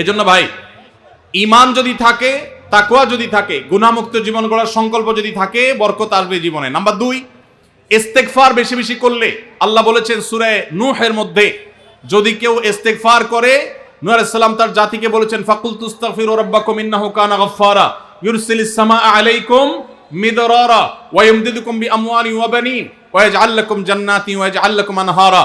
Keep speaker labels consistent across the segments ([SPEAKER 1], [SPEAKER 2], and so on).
[SPEAKER 1] এজন্য ভাই ইমান যদি থাকে, তাকওয়া যদি থাকে গুণামুক্ত জীবন গড়ার সংকল্প যদি থাকে, বরকত আসবে জীবনে। নাম্বার দুই ইস্তেকফার বেশি বেশি করলে, আল্লাহ বলেছেন সুরে নুহের মধ্যে, যদি কেউ ইস্তেকফার করে, নূহ আলাইহিস সালাম তার জাতিকে বলেছেন ফাকুল তুস্তাফির রাব্বাকুম ইন্নাহু কানা গাফফারা ইউরসিলিস সামা আলাইকুম মিদরারা, ওয়া ইমদিদুকুম বিআমওয়ালি ওয়া বানিন, ওয়া ইয়াজআল লাকুম জান্নাতি, ওয়া ইয়াজআল লাকুম আনহারা।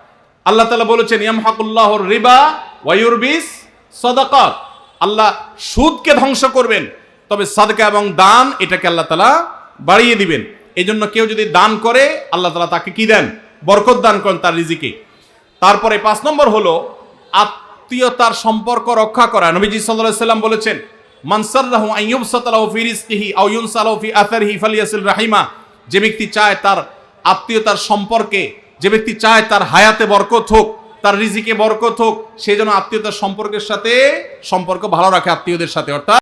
[SPEAKER 1] আল্লাহ তালা বলেছেন ইয়ামহাকুল্লাহর রিবা ওয়ায়ুরবিস সদাকাত। আল্লাহ সুদকে ধ্বংস করবেন, তবে সাদকা এবং দান এটাকে আল্লাহ তালা বাড়িয়ে দিবেন। এই জন্য কেউ যদি দান করে, আল্লাহ তালা তাকে কি দেন? বরকত দান করেন তার রিজিকে। তারপরে পাঁচ নম্বর হলো, আত্মীয়তার সম্পর্ক রক্ষা করা। নবীজি সাল্লাল্লাহু সাল্লাম বলেছেন মানসাররাহু আইয়ুব সাতালাহু ফি রিজকিহি আও ইউনসালাহু ফি আথারিহি ফালিয়াসিল রাহিমা। যে ব্যক্তি চায় তার আত্মীয়তার সম্পর্কে যে ব্যক্তি চায় তার হায়াতে বরকত হোক, তার রিজিকে বরকত হোক, সে যেন আত্মীয়তার সম্পর্কের সাথে সম্পর্ক ভালো রাখে আত্মীয়দের সাথে, অর্থাৎ